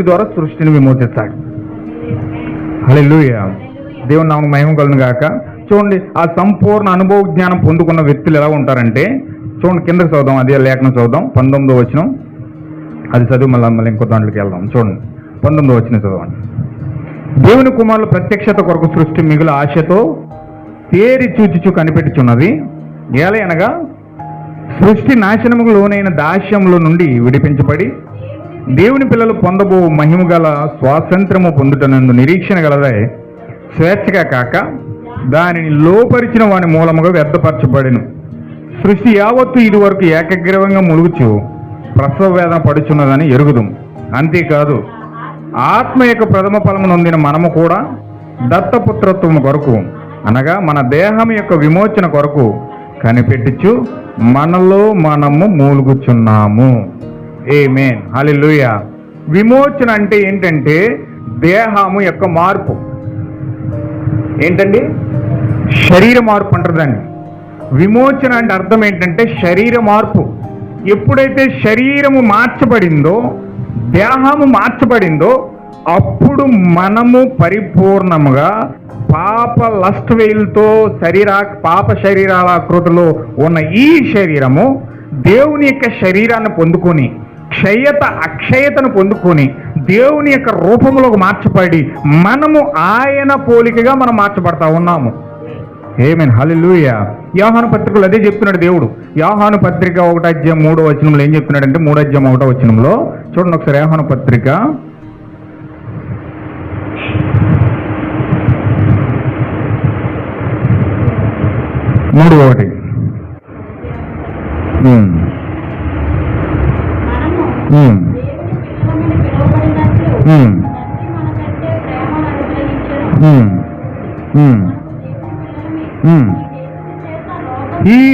వ్యక్తి ద్వారా సృష్టిని విమోచిస్తాడు హల్లెలూయ. దేవుని నామకు మహిమ కలను గాక. చూడండి ఆ సంపూర్ణ అనుభవ జ్ఞానం పొందుకున్న వ్యక్తులు ఎలా ఉంటారంటే చూడండి కిందకి చదువుదాం అదే లేఖనం చదువుదాం. పంతొమ్మిదో వచ్చిన అది చదువు మళ్ళీ మళ్ళీ ఇంకో దాంట్లోకి వెళ్దాం. చూడండి పంతొమ్మిదో వచ్చిన చదవండి. దేవుని కుమారుల ప్రత్యక్షత కొరకు సృష్టి మిగుల ఆశతో తేరి చూచుచు కనిపెట్టుచున్నది. ఏలయనగా సృష్టి నాశనముకు లోనైన దాస్యంలో నుండి విడిపించబడి దేవుని పిల్లలు పొందబో మహిమ గల స్వాతంత్రము పొందుటనందు నిరీక్షణ గలదై స్వేచ్ఛగా కాక దానిని లోపరిచిన వాని మూలముగా వ్యర్థపరచబడిను. సృష్టి యావత్తు ఇదివరకు ఏకగ్రీవంగా ములుగుచు ప్రసవ వేదన పడుచున్నదని ఎరుగుదు. అంతేకాదు ఆత్మ యొక్క ప్రథమ ఫలము నొందిన మనము కూడా దత్తపుత్రత్వం కొరకు అనగా మన దేహం యొక్క విమోచన కొరకు కనిపెట్టుచు మనలో మనము మూలుగుచున్నాము. ఏమేన్ హల్లెలూయ విమోచన అంటే ఏంటంటే దేహము యొక్క మార్పు. ఏంటండి? శరీర మార్పు అంటారు దాన్ని. విమోచన అంటే అర్థం ఏంటంటే శరీర మార్పు. ఎప్పుడైతే శరీరము మార్చబడిందో దేహము మార్చబడిందో అప్పుడు మనము పరిపూర్ణముగా పాప లస్ట్ వెయిల్తో శరీరా పాప శరీరాల ఆకృతిలో ఉన్న ఈ శరీరము దేవుని యొక్క శరీరాన్ని పొందుకొని క్షయత అక్షయతను పొందుకొని దేవుని యొక్క రూపంలోకి మార్చబడి మనము ఆయన పోలికగా మనం మార్చబడతా ఉన్నాము. ఏమేన్ హలిలుయ యాహాను పత్రికలు అదే చెప్తున్నాడు దేవుడు. యాహాను పత్రిక ఒకటో అధ్యాయం మూడో వచనంలో ఏం చెప్తున్నాడంటే మూడో అధ్యాయం ఒకటో వచనంలో చూడండి ఒకసారి యాహాను పత్రిక. మూడు ఒకటి. Hmm. ఈ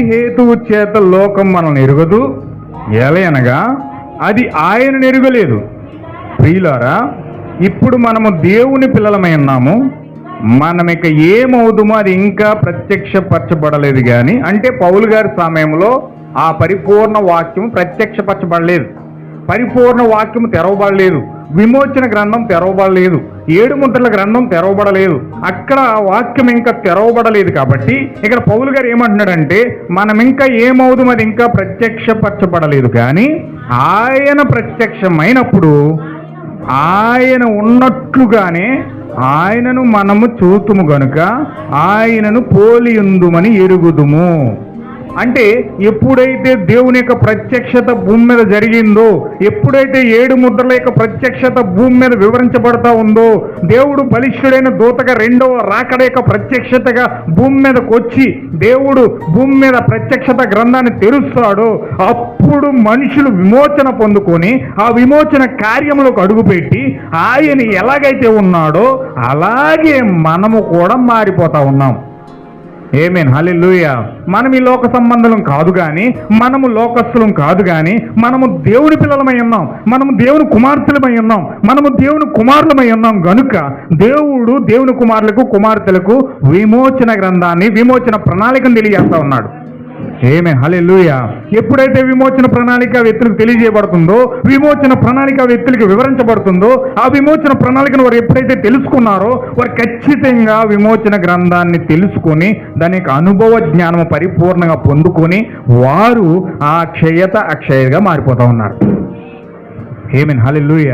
హేతువు చేత లోకం మనల్ని ఎరుగదు. ఎలయనగా అది ఆయన ఎరుగలేదు. ప్రియులారా ఇప్పుడు మనము దేవుని పిల్లలమై ఉన్నాము. మనం ఇక ఏమవుదుమో అది ఇంకా ప్రత్యక్షపరచబడలేదు కానీ అంటే పౌలు గారి సమయంలో ఆ పరిపూర్ణ వాక్యం ప్రత్యక్షపరచబడలేదు. పరిపూర్ణ వాక్యం తెరవబడలేదు. విమోచన గ్రంథం తెరవబడలేదు. ఏడు ముద్రల గ్రంథం తెరవబడలేదు. అక్కడ వాక్యం ఇంకా తెరవబడలేదు కాబట్టి ఇక్కడ పౌలు గారు ఏమంటున్నాడంటే మనం ఇంకా ఏమవుదు అది ఇంకా ప్రత్యక్షపరచబడలేదు. కానీ ఆయన ప్రత్యక్షమైనప్పుడు ఆయన ఉన్నట్లుగానే ఆయనను మనము చూతుము గనుక ఆయనను పోలియుందుమని ఎరుగుదుము. అంటే ఎప్పుడైతే దేవుని యొక్క ప్రత్యక్షత భూమి మీద జరిగిందో ఎప్పుడైతే ఏడు ముద్రల యొక్క ప్రత్యక్షత భూమి మీద వివరించబడతా ఉందో దేవుడు బలిష్ఠుడైన దూతగా రెండవ రాకడ యొక్క ప్రత్యక్షతగా భూమి మీదకు వచ్చి దేవుడు భూమి మీద ప్రత్యక్షత గ్రంథాన్ని తెరుస్తాడో అప్పుడు మనుషులు విమోచన పొందుకొని ఆ విమోచన కార్యములకు అడుగుపెట్టి ఆయన ఎలాగైతే ఉన్నాడో అలాగే మనము కూడా మారిపోతా ఉన్నాం. ఏమేన్ హల్లెలూయా మనం ఈ లోక సంబంధం కాదు కానీ మనము లోకస్తులం కాదు కానీ మనము దేవుని పిల్లలమై ఉన్నాం. మనము దేవుని కుమార్తెలమై ఉన్నాం. మనము దేవుని కుమారులమై ఉన్నాం. గనుక దేవుడు దేవుని కుమారులకు కుమార్తెలకు విమోచన గ్రంథాన్ని విమోచన ప్రణాళికను తెలియజేస్తా ఉన్నాడు. ఏమే హల్లెలూయ ఎప్పుడైతే విమోచన ప్రణాళిక వ్యక్తులకు తెలియజేయబడుతుందో విమోచన ప్రణాళిక వ్యక్తులకు వివరించబడుతుందో ఆ విమోచన ప్రణాళికను వారు ఎప్పుడైతే తెలుసుకున్నారో వారు ఖచ్చితంగా విమోచన గ్రంథాన్ని తెలుసుకొని దాని యొక్క అనుభవ జ్ఞానం పరిపూర్ణంగా పొందుకొని వారు ఆ క్షయత అక్షయగా మారిపోతూ ఉన్నారు. ఏమేన్ హల్లెలూయ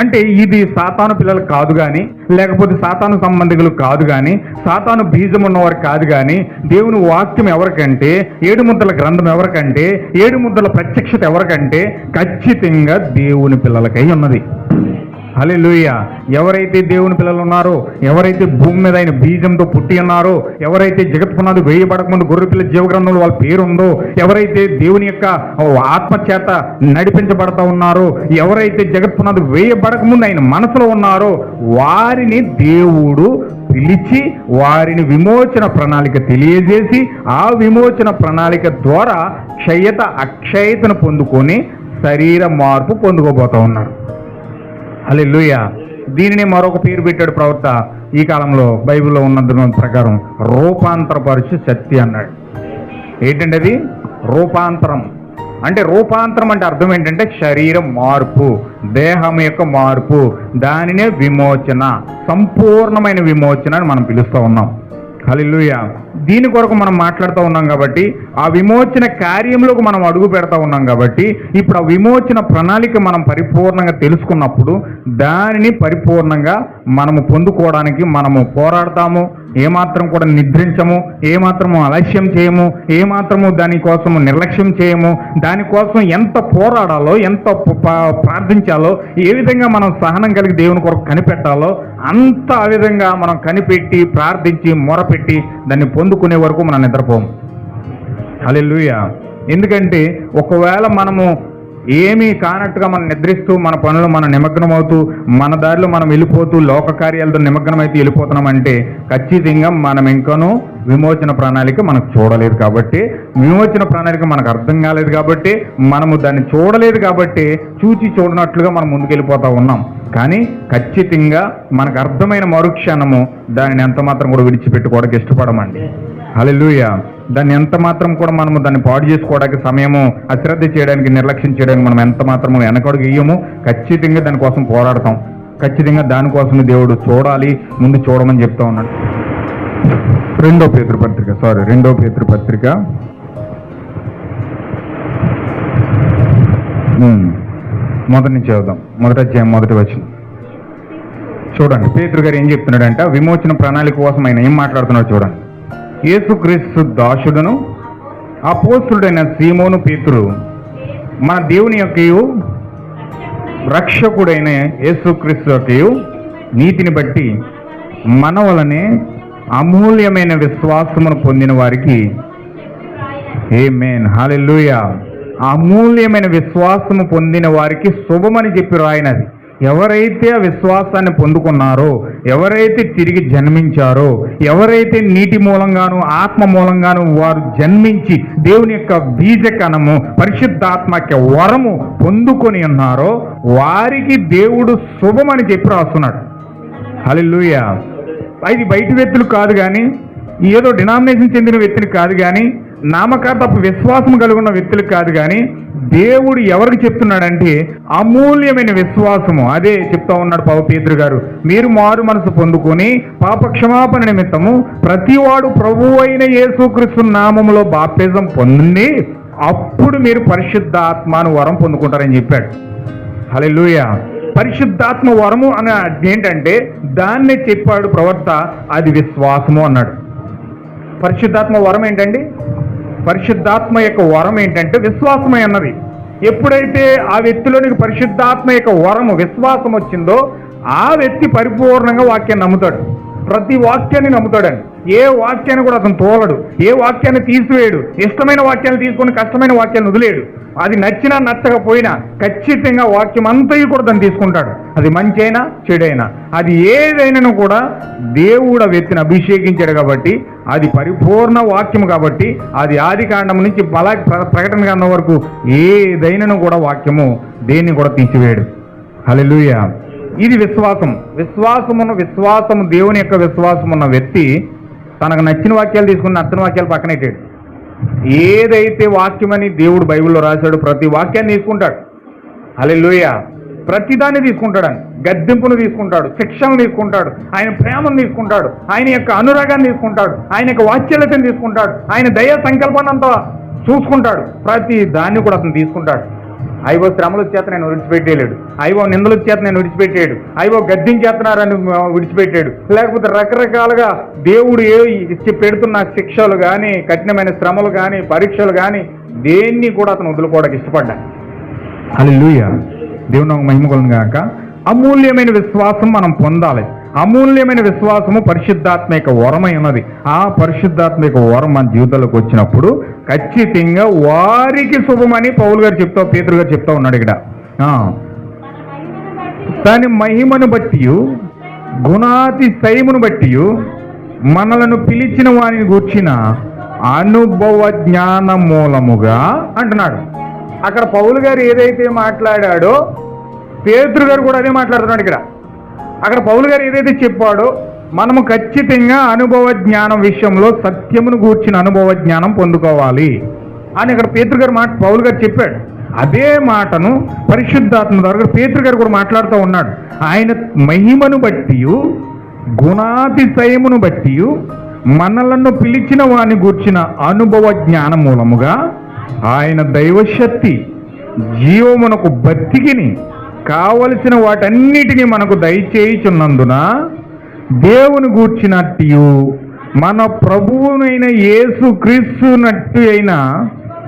అంటే ఇది సాతాను పిల్లలు కాదు కానీ లేకపోతే సాతాను సంబంధికులు కాదు కానీ సాతాను బీజం ఉన్నవారు కాదు కానీ దేవుని వాక్యం ఎవరికంటే ఏడు ముద్దల గ్రంథం ఎవరికంటే ఏడు ముద్దల ప్రత్యక్షత ఎవరికంటే ఖచ్చితంగా దేవుని పిల్లలకై ఉన్నది. హల్లెలూయా. ఎవరైతే దేవుని పిల్లలు ఉన్నారో ఎవరైతే భూమి మీద ఆయన బీజంతో పుట్టి ఉన్నారో ఎవరైతే జగత్ పునాది వేయబడకముందు గొర్రెపిల్ల జీవగ్రంథంలో వాళ్ళ పేరు ఉందో ఎవరైతే దేవుని యొక్క ఆత్మ చేత నడిపించబడతా ఉన్నారో ఎవరైతే జగత్పునాది వేయబడకముందు ఆయన మనసులో ఉన్నారో వారిని దేవుడు పిలిచి వారిని విమోచన ప్రణాళిక తెలియజేసి ఆ విమోచన ప్రణాళిక ద్వారా క్షయత అక్షయతను పొందుకొని శరీర మార్పు పొందుకోబోతా ఉన్నారు. అలే లూయ దీనిని మరొక పేరు పెట్టాడు ప్రవక్త. ఈ కాలంలో బైబిల్లో ఉన్న ప్రకారం రూపాంతరపరిచి శక్తి అన్నాడు. ఏంటంటే అది? రూపాంతరం. అంటే రూపాంతరం అంటే అర్థం ఏంటంటే శరీరం మార్పు దేహం యొక్క మార్పు దానినే విమోచన సంపూర్ణమైన విమోచన అని మనం పిలుస్తూ ఉన్నాం. హల్లెలూయ. దీని కొరకు మనం మాట్లాడుతూ ఉన్నాం కాబట్టి ఆ విమోచన కార్యంలోకి మనం అడుగు పెడతా ఉన్నాం కాబట్టి ఇప్పుడు ఆ విమోచన ప్రణాళిక మనం పరిపూర్ణంగా తెలుసుకున్నప్పుడు దానిని పరిపూర్ణంగా మనము పొందుకోవడానికి మనము పోరాడతాము ఏమాత్రం కూడా నిద్రించము ఏమాత్రము అలక్ష్యం చేయము ఏమాత్రము దానికోసము నిర్లక్ష్యం చేయము దానికోసం ఎంత పోరాడాలో ఎంత ప్రార్థించాలో ఏ విధంగా మనం సహనం కలిగి దేవుని కొరకు కనిపెట్టాలో అంత ఆ విధంగా మనం కనిపెట్టి ప్రార్థించి మొరపెట్టి దాన్ని పొందు పొందుకునే వరకు మనం నిద్రపోము. హల్లెలూయా. ఎందుకంటే ఒకవేళ మనము ఏమీ కానట్టుగా మనం నిద్రిస్తూ మన పనులు మనం నిమగ్నమవుతూ మన దారిలో మనం వెళ్ళిపోతూ లోక కార్యాలతో నిమగ్నమైతే వెళ్ళిపోతున్నామంటే ఖచ్చితంగా మనం ఇంకాను విమోచన ప్రణాళిక మనకు చూడలేదు కాబట్టి విమోచన ప్రణాళిక మనకు అర్థం కాలేదు కాబట్టి మనము దాన్ని చూడలేదు కాబట్టి చూచి చూడనట్లుగా మనం ముందుకెళ్ళిపోతూ ఉన్నాం. కానీ ఖచ్చితంగా మనకు అర్థమైన మరుక్షణము దానిని ఎంత మాత్రం కూడా విడిచిపెట్టుకోవడానికి ఇష్టపడమండి. హల్లెలూయ. దాన్ని ఎంత మాత్రం కూడా మనము దాన్ని పాడు చేసుకోవడానికి సమయము అశ్రద్ధ చేయడానికి నిర్లక్ష్యం చేయడానికి మనం ఎంత మాత్రము వెనకడుగు ఇయ్యము ఖచ్చితంగా దానికోసం పోరాడతాం. ఖచ్చితంగా దానికోసం దేవుడు చూడాలి ముందు చూడమని చెప్తా ఉన్నాడు. రెండో పేతృపత్రిక సారీ రెండో పేతృపత్రిక మొదటి నుంచి చదువుదాం. మొదటి అధ్యాయం మొదటి వచ్చింది చూడండి పేతృ గారు ఏం చెప్తున్నాడంటే? విమోచన ప్రణాళిక కోసం ఆయన ఏం మాట్లాడుతున్నాడు చూడండి. యేసుక్రీస్తు దాసుడును అపోస్తుడైన సీమోను పేతురు. మన దేవుని యొక్కయు రక్షకుడైన యేసుక్రీస్తు యొక్కయు నీతిని బట్టి మన వలనే అమూల్యమైన విశ్వాసమును పొందిన వారికి ఏ మేన్ హాలెల్లుయా. అమూల్యమైన విశ్వాసము పొందిన వారికి శుభమని చెప్పి రాయినది. ఎవరైతే ఆ విశ్వాసాన్ని పొందుకున్నారో ఎవరైతే తిరిగి జన్మించారో ఎవరైతే నీటి మూలంగాను ఆత్మ మూలంగాను వారు జన్మించి దేవుని యొక్క బీజకణము పరిశుద్ధాత్మక వరము పొందుకొని ఉన్నారో వారికి దేవుడు శుభమని చెప్పి రాస్తున్నాడు. హల్లెలూయా. అది బయట వ్యక్తులు కాదు కానీ ఏదో డినామినేషన్ చెందిన వ్యక్తులు కాదు కానీ నామకార్థపు విశ్వాసం కలిగి ఉన్న వ్యక్తులు కాదు కానీ దేవుడు ఎవరికి చెప్తున్నాడంటే అమూల్యమైన విశ్వాసము. అదే చెప్తా ఉన్నాడు పవపేతురు గారు. మీరు మారు మనసు పొందుకొని పాప క్షమాపణ నిమిత్తము ప్రతివాడు ప్రభు అయిన యేసుక్రీస్తు నామములో బాప్తిజం పొంది అప్పుడు మీరు పరిశుద్ధాత్మను వరం పొందుకుంటారని చెప్పాడు. హల్లెలూయా. పరిశుద్ధాత్మ వరము అని ఏంటంటే దాన్నే చెప్పాడు ప్రవర్త అది విశ్వాసము అన్నాడు. పరిశుద్ధాత్మ వరం ఏంటండి? పరిశుద్ధాత్మ యొక్క వరం ఏంటంటే విశ్వాసమే అన్నది. ఎప్పుడైతే ఆ వ్యక్తిలోనికి పరిశుద్ధాత్మ యొక్క వరము విశ్వాసం వచ్చిందో ఆ వ్యక్తి పరిపూర్ణంగా వాక్యాన్ని నమ్ముతాడు. ప్రతి వాక్యాన్ని నమ్ముతాడండి. ఏ వాక్యాన్ని కూడా అతను తోలడు. ఏ వాక్యాన్ని తీసివేయడు. ఇష్టమైన వాక్యాన్ని తీసుకొని కష్టమైన వాక్యాన్ని వదిలేడు. అది నచ్చినా నచ్చకపోయినా ఖచ్చితంగా వాక్యం అంతయు కూడా దాన్ని తీసుకుంటాడు. అది మంచి అయినా చెడైనా అది ఏదైనా కూడా దేవుడు వ్యక్తిని అభిషేకించాడు కాబట్టి అది పరిపూర్ణ వాక్యం కాబట్టి అది ఆది కాండం నుంచి బల ప్ర- ప్రకటన కాండం వరకు ఏదైనా కూడా వాక్యము దేన్ని కూడా తీసివేయడు. హల్లెలూయా. ఇది విశ్వాసం. విశ్వాసమును విశ్వాసము దేవుని యొక్క విశ్వాసం ఉన్న వ్యక్తి తనకు నచ్చిన వాక్యాలు తీసుకుని నచ్చిన వాక్యాలు పక్కనెట్టాడు ఏదైతే వాక్యమని దేవుడు బైబిల్లో రాశాడు ప్రతి వాక్యాన్ని తీసుకుంటాడు. హల్లెలూయ. ప్రతిదాన్ని తీసుకుంటాడు గద్దెంపును తీసుకుంటాడు శిక్షను తీసుకుంటాడు ఆయన ప్రేమను తీసుకుంటాడు ఆయన యొక్క అనురాగాన్ని తీసుకుంటాడు ఆయన యొక్క వాత్సల్యతను తీసుకుంటాడు ఆయన దయ సంకల్పాన్ని అంతా చూసుకుంటాడు. ప్రతి దాన్ని కూడా అతను తీసుకుంటాడు. ఐవో శ్రమల చేత నేను విడిచిపెట్టేయలేడు. ఐవో నిందల చేత నేను విడిచిపెట్టాడు ఐవో గద్దించేస్తున్నారని ఆ, విడిచిపెట్టాడు లేకపోతే రకరకాలుగా దేవుడు ఏ ఇచ్చి పెడుతున్న శిక్షలు కానీ కఠినమైన శ్రమలు కానీ పరీక్షలు కానీ దేన్ని కూడా అతను వదులుకోవడానికి ఇష్టపడ్డాడు. లూయ దేవుని ఒక మహిమ కొలను అమూల్యమైన విశ్వాసం మనం పొందాలి. అమూల్యమైన విశ్వాసము పరిశుద్ధాత్మ వరమై ఉన్నది. ఆ పరిశుద్ధాత్మ వరం మన జీవితంలోకి వచ్చినప్పుడు ఖచ్చితంగా వారికి శుభమని పౌలు గారు చెప్తా పేతురు గారు చెప్తా ఉన్నాడు ఇక్కడ. తన మహిమను దాని మహిమను బట్టి గుణాతిశయమును బట్టి మనలను పిలిచిన వారిని గూర్చిన అనుభవ జ్ఞాన మూలముగా అంటున్నాడు. అక్కడ పౌలు గారు ఏదైతే మాట్లాడాడో పేతురు గారు కూడా అదే మాట్లాడుతున్నాడు ఇక్కడ. అక్కడ పౌలు గారు ఏదైతే చెప్పాడో మనము ఖచ్చితంగా అనుభవ జ్ఞానం విషయంలో సత్యమును గూర్చిన అనుభవ జ్ఞానం పొందుకోవాలి అని ఇక్కడ పేతురు గారు మాట పౌలు గారు చెప్పాడు. అదే మాటను పరిశుద్ధాత్మ ద్వారా పేతురు గారు కూడా మాట్లాడుతూ ఉన్నాడు. ఆయన మహిమను బట్టి గుణాతిశయమును బట్టి మనలను పిలిచిన వాని గూర్చిన అనుభవ జ్ఞాన మూలముగా ఆయన దైవశక్తి జీవమునకు బతికిని కావలసిన వాటన్నిటిని మనకు దయచేయుచున్నందున దేవుని గూర్చినట్టు మన ప్రభువునైన యేసు క్రీస్తునట్టు అయిన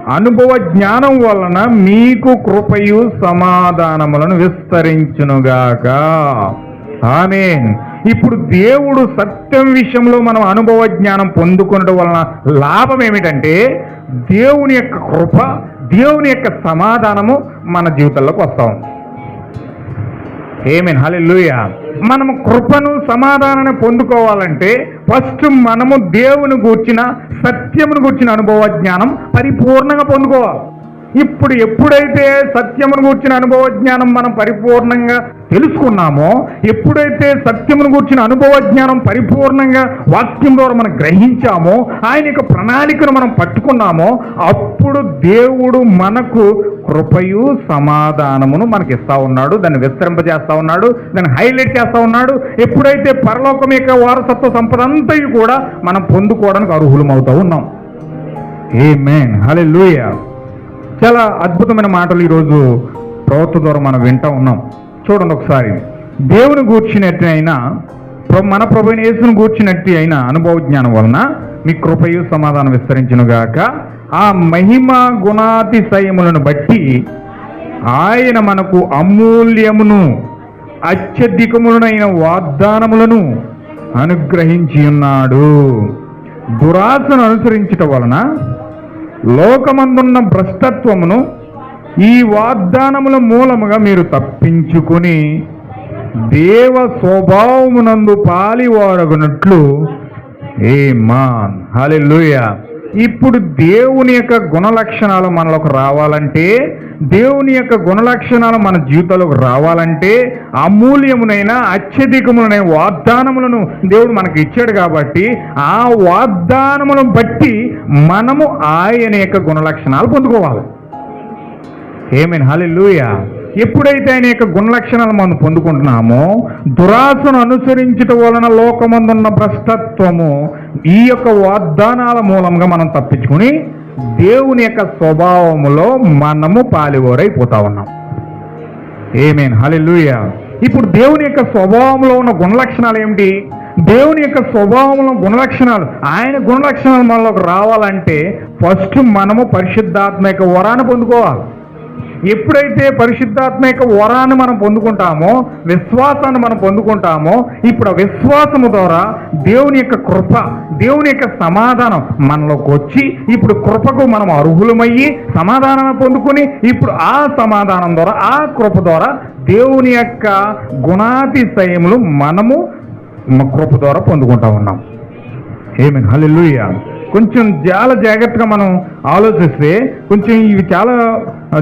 అనుభవ జ్ఞానం వలన మీకు కృపయు సమాధానములను విస్తరించునుగాక. ఆమేన్. ఇప్పుడు దేవుడు సత్యం విషయంలో మనం అనుభవ జ్ఞానం పొందుకునడం వలన లాభం ఏమిటంటే దేవుని యొక్క కృప దేవుని యొక్క సమాధానము మన జీవితంలోకి వస్తూ. ఉంది ఏమేన్ హల్లెలూయా మనము కృపను సమాధానాన్ని పొందుకోవాలంటే ఫస్ట్ మనము దేవుని గూర్చిన సత్యమును గూర్చిన అనుభవ జ్ఞానం పరిపూర్ణంగా పొందుకోవాలి. ఇప్పుడు ఎప్పుడైతే సత్యమును గూర్చిన అనుభవ జ్ఞానం మనం పరిపూర్ణంగా తెలుసుకున్నామో ఎప్పుడైతే సత్యమును గూర్చిన అనుభవ జ్ఞానం పరిపూర్ణంగా వాక్యం ద్వారా మనం గ్రహించామో ఆయన యొక్క ప్రణాళికను మనం పట్టుకున్నామో అప్పుడు దేవుడు మనకు కృపయు సమాధానమును మనకి ఇస్తా ఉన్నాడు దాన్ని విస్తరింపజేస్తా ఉన్నాడు దాన్ని హైలైట్ చేస్తా ఉన్నాడు. ఎప్పుడైతే పరలోకం యొక్క వారసత్వ సంపద అంతయు కూడా మనం పొందుకోవడానికి అర్హులమవుతా ఉన్నాం. ఏ మేన్ హలే చాలా అద్భుతమైన మాటలు ఈరోజు ప్రవక్త ద్వారా మనం వింటా ఉన్నాం. చూడండి ఒకసారి. దేవుని గూర్చినట్టు అయినా ప్ర- మన ప్రభుని యేసును గూర్చినట్టు అయిన అనుభవ జ్ఞానం వలన మీ కృపయు సమాధానం విస్తరించునుగాక. ఆ మహిమ గుణాతిశయములను బట్టి ఆయన మనకు అమూల్యమును అత్యధికములనైన వాగ్దానములను అనుగ్రహించి ఉన్నాడు. దురాశను అనుసరించటం వలన లోకమందున్న భ్రష్టత్వమును ఈ వాగ్దానముల మూలముగా మీరు తప్పించుకొని దేవ స్వభావమునందు పాలివారగునట్లు ఏ మాన్ హల్లెలూయా. ఇప్పుడు దేవుని యొక్క గుణలక్షణాలు మనలోకి రావాలంటే దేవుని యొక్క గుణలక్షణాలు మన జీవితంలోకి రావాలంటే అమూల్యమునైన అత్యధికములైన వాగ్దానములను దేవుడు మనకి ఇచ్చాడు కాబట్టి ఆ వాగ్దానములను బట్టి మనము ఆయన యొక్క గుణలక్షణాలు పొందుకోవాలి. ఏమేన్ హాలెల్లుయా ఎప్పుడైతే ఆయన యొక్క గుణలక్షణాలు మనం పొందుకుంటున్నామో దురాశను అనుసరించటం వలన లోకమందున్న భ్రష్టత్వము ఈ యొక్క వాగ్దానాల మూలంగా మనం తప్పించుకుని దేవుని యొక్క స్వభావములో మనము పాలివోరైపోతా ఉన్నాం. ఏమేన్ హల్లెలూయా ఇప్పుడు దేవుని యొక్క స్వభావంలో ఉన్న గుణలక్షణాలు ఏమిటి? దేవుని యొక్క స్వభావంలో గుణలక్షణాలు ఆయన గుణలక్షణాలు మనలోకి రావాలంటే ఫస్ట్ మనము పరిశుద్ధాత్మ యొక్క వరాన్ని పొందుకోవాలి. ఎప్పుడైతే పరిశుద్ధాత్మ యొక్క వరాన్ని మనం పొందుకుంటామో విశ్వాసాన్ని మనం పొందుకుంటామో ఇప్పుడు ఆ విశ్వాసము ద్వారా దేవుని యొక్క కృప దేవుని యొక్క సమాధానం మనలోకి వచ్చి ఇప్పుడు కృపకు మనం అర్హులమయ్యి సమాధానాన్ని పొందుకుని ఇప్పుడు ఆ సమాధానం ద్వారా ఆ కృప ద్వారా దేవుని యొక్క గుణాతిశయములు మనము కృప ద్వారా పొందుకుంటా ఉన్నాం. ఏమి హలో కొంచెం చాలా జాగ్రత్తగా మనం ఆలోచిస్తే కొంచెం ఇవి చాలా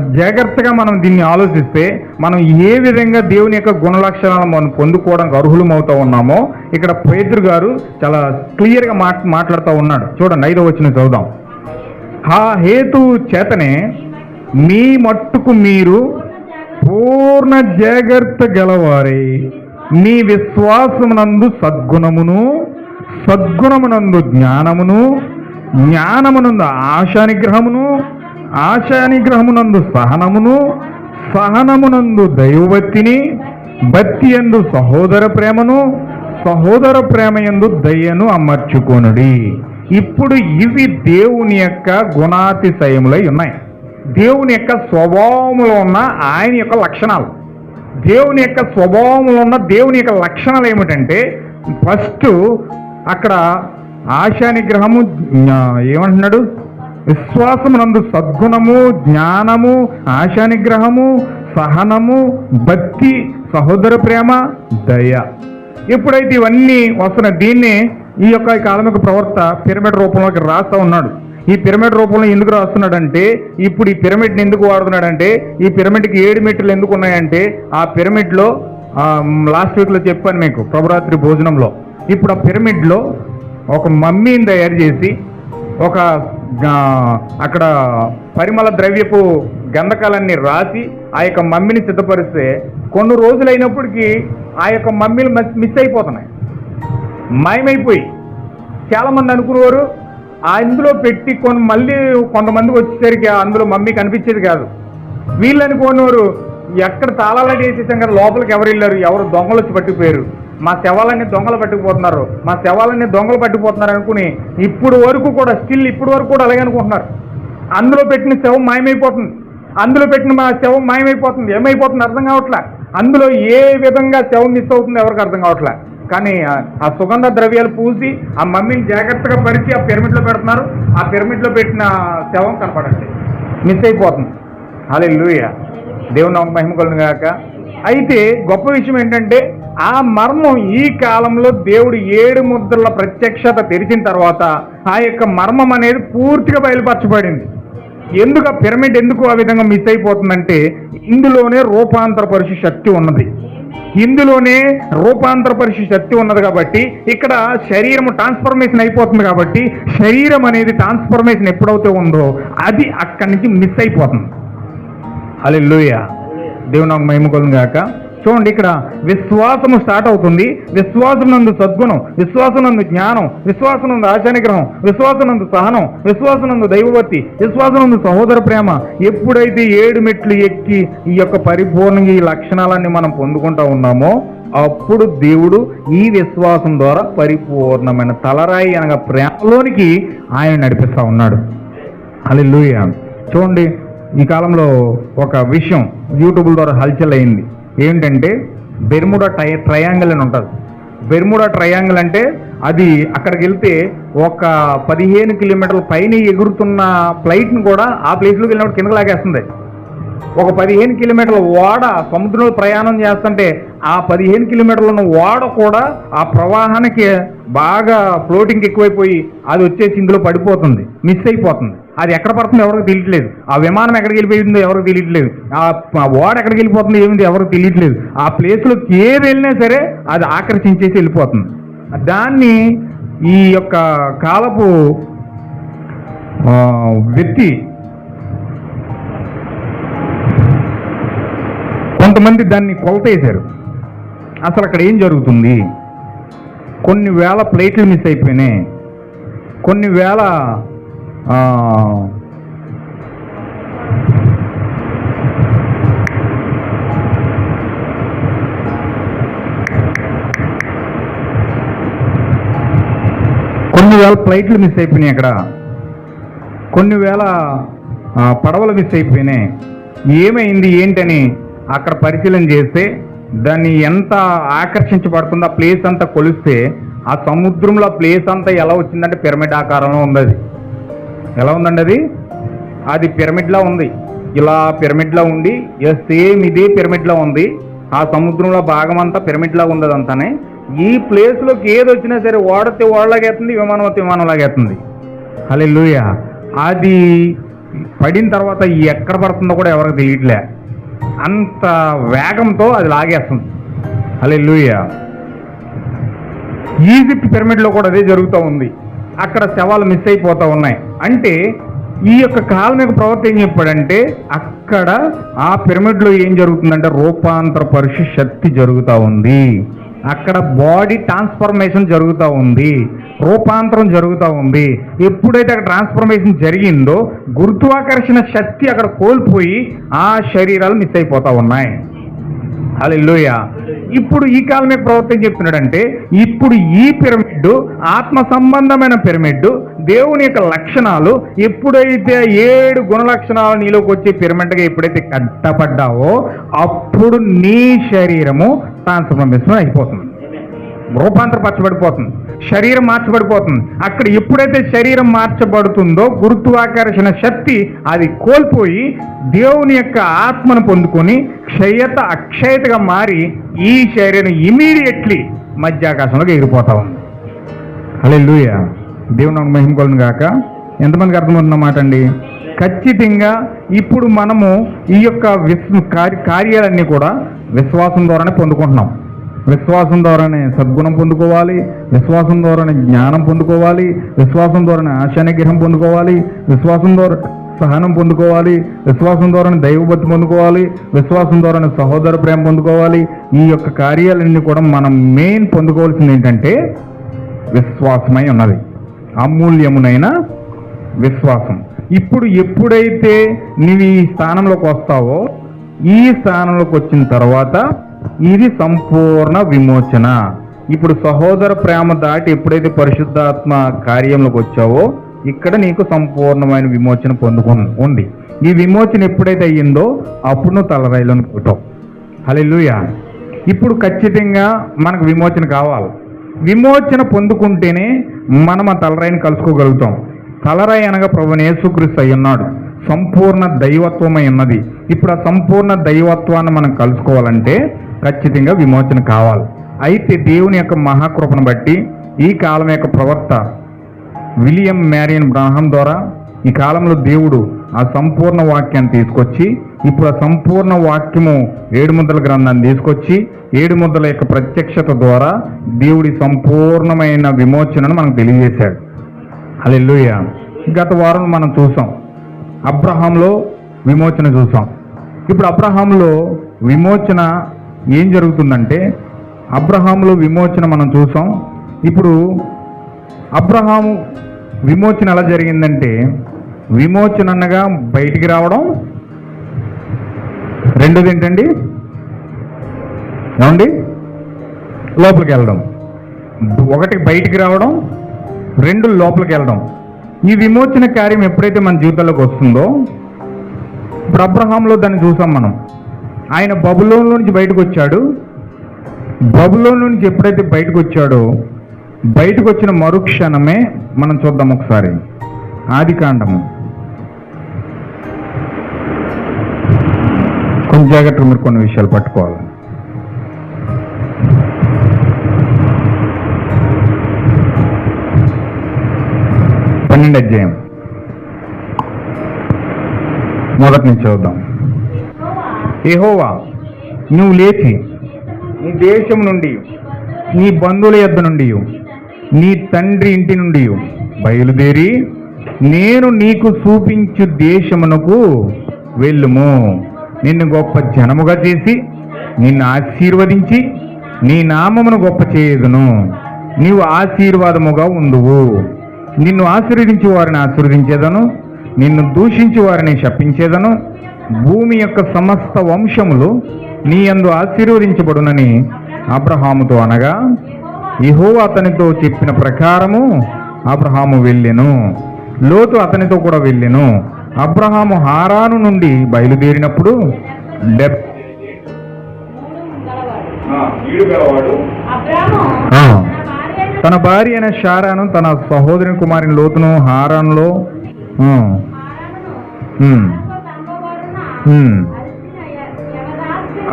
జాగ్రత్తగా మనం దీన్ని ఆలోచిస్తే మనం ఏ విధంగా దేవుని యొక్క గుణలక్షణాలను మనం పొందుకోవడానికి అర్హులం ఉన్నామో ఇక్కడ పేతురు గారు చాలా క్లియర్గా మాట్ మాట్లాడుతూ ఉన్నాడు. చూడండి ఐదో వచ్చిన చదువుదాం. ఆ హేతు చేతనే మీ మట్టుకు మీరు పూర్ణ జాగ్రత్త గలవారే. మీ విశ్వాసమునందు సద్గుణమును సద్గుణమునందు జ్ఞానమును జ్ఞానమునందు ఆశానిగ్రహమును ఆశానిగ్రహమునందు సహనమును సహనమునందు దైవభక్తిని భక్తి ఎందు సహోదర ప్రేమను సహోదర ప్రేమ ఎందు దయ్యను అమర్చుకొనుడి. ఇప్పుడు ఇవి దేవుని యొక్క గుణాతిశయములై ఉన్నాయి. దేవుని యొక్క స్వభావములో ఉన్న ఆయన యొక్క లక్షణాలు. దేవుని యొక్క స్వభావంలో ఉన్న దేవుని యొక్క లక్షణాలు ఏమిటంటే ఫస్ట్ అక్కడ ఆశానిగ్రహము జ్ఞా- ఏమంటున్నాడు? విశ్వాసమునందు సద్గుణము జ్ఞానము ఆశానిగ్రహము సహనము భక్తి సహోదర ప్రేమ దయ. ఎప్పుడైతే ఇవన్నీ వస్తున్న దీన్ని ఈ యొక్క కాలమిక ప్రవర్త పిరమిడ్ రూపంలోకి రాస్తా ఉన్నాడు. ఈ పిరమిడ్ రూపంలో ఎందుకు రాస్తున్నాడంటే ఇప్పుడు ఈ పిరమిడ్ని ఎందుకు వాడుతున్నాడంటే ఈ పిరమిడ్కి ఏడు మెట్లు ఎందుకు ఉన్నాయంటే ఆ పిరమిడ్లో లాస్ట్ వీక్లో చెప్పాను మీకు ప్రభురాత్రి భోజనంలో. ఇప్పుడు ఆ పిరమిడ్లో ఒక మమ్మీని తయారు చేసి ఒక అక్కడ పరిమళ ద్రవ్యపు గంధకాలన్నీ రాసి ఆ యొక్క మమ్మీని సిద్ధపరిస్తే కొన్ని రోజులైనప్పటికీ ఆ యొక్క మమ్మీలు మిస్- మిస్ అయిపోతున్నాయి. మాయమైపోయి చాలామంది అనుకునేవారు ఆ ఇందులో పెట్టి కొన్ని మళ్ళీ కొంతమందికి వచ్చేసరికి అందులో మమ్మీ కనిపించేది కాదు. వీళ్ళు అనుకునేవారు ఎక్కడ తాళాలు వేసేసాం కదా లోపలికి ఎవరు వెళ్ళారు ఎవరు దొంగలు వచ్చి పట్టుకుపోయారు మా శవాలన్నీ దొంగలు పట్టుకుపోతున్నారు. మా శవాలన్నీ దొంగలు పట్టుకుపోతున్నారు అనుకుని ఇప్పుడు వరకు కూడా స్టిల్ ఇప్పుడు వరకు కూడా అలాగే అనుకుంటున్నారు. అందులో పెట్టిన శవం మాయమైపోతుంది. అందులో పెట్టిన మా శవం మాయమైపోతుంది. ఏమైపోతుంది అర్థం కావట్లే? అందులో ఏ విధంగా శవం మిస్ అవుతుంది ఎవరికి అర్థం కావట్లే? కానీ ఆ- సుగంధ ద్రవ్యాలు పూసి ఆ మమ్మీని జాగ్రత్తగా పరిచి ఆ పిరమిడ్లో పెడుతున్నారు. ఆ పిరమిడ్లో పెట్టిన శవం కనపడండి. మిస్ అయిపోతుంది. అదే లూయ దేవుని మహిమ కలుగును కాక అయితే గొప్ప విషయం ఏంటంటే ఆ మర్మం ఈ కాలంలో దేవుడు ఏడు ముద్రల ప్రత్యక్షత తెరిచిన తర్వాత ఆ యొక్క మర్మం అనేది పూర్తిగా బయలుపరచబడింది. ఎందుకు ఆ పిరమిడ్ ఎందుకు ఆ విధంగా మిస్ అయిపోతుందంటే ఇందులోనే రూపాంతరపరిచి శక్తి ఉన్నది. ఇందులోనే రూపాంతరపరిచి శక్తి ఉన్నది కాబట్టి ఇక్కడ శరీరం ట్రాన్స్ఫర్మేషన్ అయిపోతుంది కాబట్టి శరీరం అనేది ట్రాన్స్ఫర్మేషన్ ఎప్పుడైతే ఉందో అది అక్కడి నుంచి మిస్ అయిపోతుంది. అలే దేవుని నాకు మహిమ గాక. చూడండి ఇక్కడ విశ్వాసము స్టార్ట్ అవుతుంది. విశ్వాసం నందు సద్గుణం విశ్వాసం నందు జ్ఞానం విశ్వాసం నందు ఆశానిగ్రహం విశ్వాసం నందు సహనం విశ్వాసం నందు దైవభక్తి విశ్వాసం నందు సహోదర ప్రేమ ఎప్పుడైతే ఏడు మెట్లు ఎక్కి ఈ యొక్క పరిపూర్ణంగా ఈ లక్షణాలన్నీ మనం పొందుకుంటా ఉన్నామో అప్పుడు దేవుడు ఈ విశ్వాసం ద్వారా పరిపూర్ణమైన తలరాయి అనగా ప్రేమలోనికి ఆయన నడిపిస్తా ఉన్నాడు. అల్లి చూడండి ఈ కాలంలో ఒక విషయం యూట్యూబ్ ద్వారా హల్చల్ అయింది ఏంటంటే బెర్ముడా ట్రై ట్రయాంగిల్ అని ఉంటుంది. బెర్ముడా ట్రయాంగిల్ అంటే అది అక్కడికి వెళ్తే ఒక పదిహేను కిలోమీటర్ల పైన ఎగురుతున్న ఫ్లైట్ని కూడా ఆ ప్లేస్లోకి వెళ్ళినప్పుడు కిందకు లాగేస్తుంది. ఒక పదిహేను కిలోమీటర్ల ఓడ సముద్రంలో ప్రయాణం చేస్తుంటే ఆ పదిహేను కిలోమీటర్లు ఉన్న ఓడ కూడా ఆ ప్రవాహానికి బాగా ఫ్లోటింగ్ ఎక్కువైపోయి అది వచ్చేసి ఇందులో పడిపోతుంది మిస్ అయిపోతుంది. అది ఎక్కడ పడుతుందో ఎవరికి తెలియట్లేదు. ఆ విమానం ఎక్కడికి వెళ్ళిపోయిందో ఎవరికి తెలియట్లేదు. ఆ ఓడ ఎక్కడికి వెళ్ళిపోతుందో ఏమిటి ఎవరికి తెలియట్లేదు. ఆ ప్లేస్లోకి ఏది వెళ్ళినా సరే అది ఆకర్షించేసి వెళ్ళిపోతుంది. దాన్ని ఈ యొక్క కాలపు వ్యక్తి కొంతమంది దాన్ని కొలతేశారు. అసలు అక్కడ ఏం జరుగుతుంది? కొన్ని వేల ప్లేట్లు మిస్ అయిపోయినాయి. కొన్ని వేల కొన్ని వేల ఫ్లైట్లు మిస్ అయిపోయినాయి అక్కడ. కొన్ని వేల పడవలు మిస్ అయిపోయినాయి. ఏమైంది ఏంటని అక్కడ పరిశీలన చేస్తే దాన్ని ఎంత ఆకర్షించబడుతుందో ఆ ప్లేస్ అంతా కొలిస్తే ఆ సముద్రంలో ప్లేస్ అంతా ఎలా వచ్చిందంటే పిరమిడ్ ఆకారంలో ఉంది ఎలా ఉందండి అది? అది పిరమిడ్లా ఉంది. ఇలా పిరమిడ్లా ఉండి సేమ్ ఇదే పిరమిడ్లా ఉంది. ఆ సముద్రంలో భాగం అంతా పిరమిడ్లా ఉంది అదంతానే. ఈ ప్లేస్లోకి ఏది వచ్చినా సరే ఓడతే ఓడలాగేస్తుంది విమానం వస్తే విమానం లాగేస్తుంది లూయ అది పడిన తర్వాత ఎక్కడ పడుతుందో కూడా ఎవరికి తెలియట్లే. అంత వేగంతో అది లాగేస్తుంది. హల్లెలూయా. ఈజిప్ట్ పిరమిడ్లో కూడా అదే జరుగుతూ ఉంది. అక్కడ శవాలు మిస్ అయిపోతూ ఉన్నాయి. అంటే ఈ యొక్క కాలం యొక్క ప్రవర్తి ఏం చెప్పాడంటే అక్కడ ఆ పిరమిడ్లో ఏం జరుగుతుందంటే రూపాంతర పరిశు శక్తి జరుగుతూ ఉంది. అక్కడ బాడీ ట్రాన్స్ఫర్మేషన్ జరుగుతూ ఉంది. రూపాంతరం జరుగుతూ ఉంది. ఎప్పుడైతే అక్కడ ట్రాన్స్ఫర్మేషన్ జరిగిందో గురుత్వాకర్షణ శక్తి అక్కడ కోల్పోయి ఆ శరీరాలు మిస్ అయిపోతూ ఉన్నాయి. హల్లెలూయా. ఇప్పుడు ఈ కాలమే ప్రవర్తన చెప్తున్నాడంటే ఇప్పుడు ఈ పిరమిడ్ ఆత్మ సంబంధమైన పిరమిడ్ దేవుని యొక్క లక్షణాలు ఎప్పుడైతే ఏడు గుణ లక్షణాలు నీలోకి వచ్చే పిరమిడ్గా ఎప్పుడైతే కట్టపడ్డావో అప్పుడు నీ శరీరము ట్రాన్స్ఫర్మేషన్ అయిపోతుంది. రూపాంతరపరచబడిపోతుంది. శరీరం మార్చబడిపోతుంది. అక్కడ ఎప్పుడైతే శరీరం మార్చబడుతుందో గురుత్వాకర్షణ శక్తి అది కోల్పోయి దేవుని యొక్క ఆత్మను పొందుకొని క్షయత అక్షయతగా మారి ఈ శరీరం ఇమీడియట్లీ మధ్యాకాశంలోకి ఎగిరిపోతా ఉంది. అలే లూయ దేవుని నాకు మహిమ కొలను గాక. ఎంతమందికి అర్థమవుతుందన్నమాట అండి? ఖచ్చితంగా ఇప్పుడు మనము ఈ యొక్క విశ్వ కార్య కార్యాలన్నీ కూడా విశ్వాసం ద్వారానే పొందుకుంటున్నాం. విశ్వాసం ద్వారానే సద్గుణం పొందుకోవాలి విశ్వాసం ద్వారానే జ్ఞానం పొందుకోవాలి విశ్వాసం ద్వారానే ఆశానిగ్రహం పొందుకోవాలి విశ్వాసం ద్వారా సహనం పొందుకోవాలి విశ్వాసం ద్వారానే దైవభక్తి పొందుకోవాలి విశ్వాసం ద్వారానే సహోదర ప్రేమ పొందుకోవాలి. ఈ యొక్క కార్యాలన్నీ కూడా మనం మెయిన్ పొందుకోవాల్సింది ఏంటంటే విశ్వాసమై ఉన్నది. అమూల్యమునైన విశ్వాసం. ఇప్పుడు ఎప్పుడైతే నీవు ఈ స్థానంలోకి వస్తావో ఈ స్థానంలోకి వచ్చిన తర్వాత ఇది సంపూర్ణ విమోచన. ఇప్పుడు సహోదర ప్రేమ దాటి ఎప్పుడైతే పరిశుద్ధాత్మ కార్యంలోకి వచ్చావో ఇక్కడ నీకు సంపూర్ణమైన విమోచన పొందుకు ఉంది. ఈ విమోచన ఎప్పుడైతే అయ్యిందో అప్పుడు నువ్వు తలరాయిలోని పుట్టావు హల్లెలూయా. ఇప్పుడు ఖచ్చితంగా మనకు విమోచన కావాలి. విమోచన పొందుకుంటేనే మనం ఆ తలరాయిని కలుసుకోగలుగుతాం. తలరాయి అనగా ప్రభు యేసుక్రీస్తు అయి ఉన్నాడు. సంపూర్ణ దైవత్వమై ఉన్నది. ఇప్పుడు ఆ సంపూర్ణ దైవత్వాన్ని మనం కలుసుకోవాలంటే ఖచ్చితంగా విమోచన కావాలి. అయితే దేవుని యొక్క మహాకృపను బట్టి ఈ కాలం యొక్క ప్రవక్త విలియం మ్యారియన్ బ్రాహం ద్వారా ఈ కాలంలో దేవుడు ఆ సంపూర్ణ వాక్యాన్ని తీసుకొచ్చి ఇప్పుడు ఆ సంపూర్ణ వాక్యము ఏడు ముద్దల గ్రంథాన్ని తీసుకొచ్చి ఏడు ముద్దల యొక్క ప్రత్యక్షత ద్వారా దేవుడి సంపూర్ణమైన విమోచనను మనకు తెలియజేశాడు. హల్లెలూయా. గత వారం మనం చూసాం. అబ్రహాంలో విమోచన చూసాం. ఇప్పుడు అబ్రహాంలో విమోచన ఏం జరుగుతుందంటే అబ్రహాంలో విమోచన మనం చూసాం. ఇప్పుడు అబ్రహాము విమోచన ఎలా జరిగిందంటే విమోచన అనగా బయటికి రావడం. రెండోది ఏంటండి? ఏమండి? లోపలికి వెళ్ళడం. ఒకటి బయటికి రావడం రెండు లోపలికి వెళ్ళడం. ఈ విమోచన కార్యం ఎప్పుడైతే మన జీవితంలోకి వస్తుందో ఇప్పుడు అబ్రహాంలో దాన్ని చూసాం మనం. ఆయన బబులోన్ నుంచి బయటకు వచ్చాడు. బబులోన్ నుంచి ఎప్పుడైతే బయటకు వచ్చాడో బయటకు వచ్చిన మరుక్షణమే మనం చూద్దాం ఒకసారి. ఆది కాండము. కొంచెం జాగ్రత్తగా మీరు కొన్ని విషయాలు పట్టుకోవాలి. పన్నెండు అధ్యాయం. మొదటి నుంచి చూద్దాం. ఏహోవా నువ్వు లేచి నీ దేశం నుండి నీ బంధువుల యొద్ద నుండి నీ తండ్రి ఇంటి నుండి బయలుదేరి నేను నీకు చూపించు దేశమునకు వెళ్ళుము. నిన్ను గొప్ప జనముగా చేసి నిన్ను ఆశీర్వదించి నీ నామమును గొప్ప చేయదును. నీవు ఆశీర్వాదముగా ఉండువు. నిన్ను ఆశీర్వదించి వారిని ఆశీర్వదించేదను నిన్ను దూషించి వారిని శపించేదను భూమి యొక్క సమస్త వంశములు నీ యందు ఆశీర్వదించబడునని అబ్రహాముతో అనగా ఇహో అతనితో చెప్పిన ప్రకారము అబ్రహాము వెళ్ళెను. లోతు అతనితో కూడా వెళ్ళెను. అబ్రహాము హారాను నుండి బయలుదేరినప్పుడు అయిన తన భార్య అయిన షారాను తన సహోదరుని కుమారుని లోతును హారాన్లో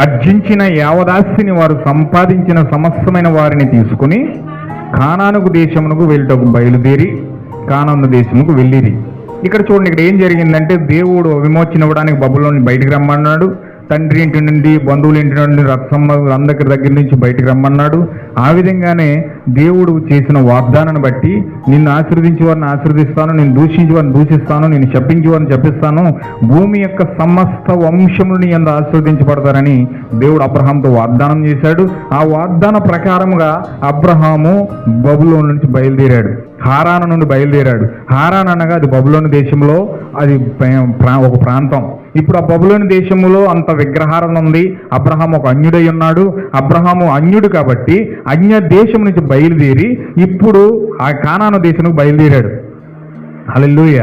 అర్జించిన యావదాస్తిని వారు సంపాదించిన సమస్తమైన వారిని తీసుకుని కానానుకు దేశమునకు వెళ్ళటకు బయలుదేరి కానాను దేశముకు వెళ్ళిరి. ఇక్కడ చూడండి ఇక్కడ ఏం జరిగిందంటే దేవుడు విమోచన ఇవ్వడానికి బబులోని బయటికి రమ్మన్నాడు. తండ్రి ఇంటి నుండి బంధువుల ఇంటి నుండి అందరి దగ్గర నుంచి బయటికి రమ్మన్నాడు. ఆ విధంగానే దేవుడు చేసిన వాగ్దానాన్ని బట్టి నిన్ను ఆశీర్వదించి వారిని నేను దూషించి వారిని దూషిస్తాను నేను శపించి వారిని శపిస్తాను భూమి యొక్క సమస్త వంశములు ఎంత అందు ఆశీర్వదించబడతారని దేవుడు అబ్రహాంతో వాగ్దానం చేశాడు. ఆ వాగ్దాన ప్రకారముగా అబ్రహాము బబులో నుంచి బయలుదేరాడు హారాన నుండి బయలుదేరాడు. హారాన్ అనగా అది బబులోని దేశంలో అది ప్రా- ఒక ప్రాంతం. ఇప్పుడు ఆ బబులోని దేశంలో అంత విగ్రహారం ఉంది. అబ్రహాం ఒక అన్యుడై ఉన్నాడు. అబ్రహాము అన్యుడు కాబట్టి అన్య దేశం నుంచి బయలుదేరి ఇప్పుడు ఆ కానాను దేశంకు బయలుదేరాడు. అలెల్లుయ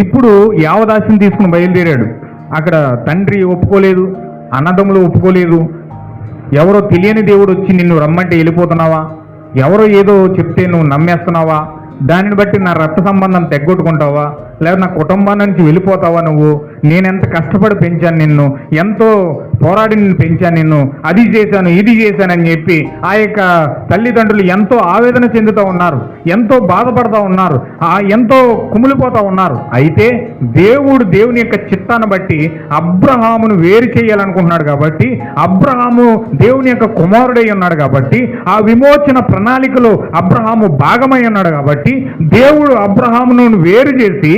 ఇప్పుడు యావదాసిని తీసుకుని బయలుదేరాడు. అక్కడ తండ్రి ఒప్పుకోలేదు అన్నదమ్ములు ఒప్పుకోలేదు. ఎవరో తెలియని దేవుడు వచ్చి నిన్ను రమ్మంటే వెళ్ళిపోతున్నావా? ఎవరో ఏదో చెప్తే నువ్వు నమ్మేస్తున్నావా? దానిని బట్టి నా రక్త సంబంధం తెగ్గొట్టుకుంటావా? లేదా నా కుటుంబం నుంచి వెళ్ళిపోతావా నువ్వు? నేనెంత కష్టపడి పెంచాను నిన్ను? ఎంతో పోరాడి నిన్ను పెంచాను నిన్ను? అది చేశాను ఇది చేశానని చెప్పి ఆ యొక్క తల్లిదండ్రులు ఎంతో ఆవేదన చెందుతూ ఉన్నారు ఎంతో బాధపడతా ఉన్నారు ఆ ఎంతో కుమిలిపోతూ ఉన్నారు. అయితే దేవుడు దేవుని యొక్క చిత్తాన్ని బట్టి అబ్రహామును వేరు చేయాలనుకుంటున్నాడు కాబట్టి అబ్రహాము దేవుని యొక్క కుమారుడై ఉన్నాడు కాబట్టి ఆ విమోచన ప్రణాళికలో అబ్రహాము భాగమై ఉన్నాడు కాబట్టి దేవుడు అబ్రహామును వేరు చేసి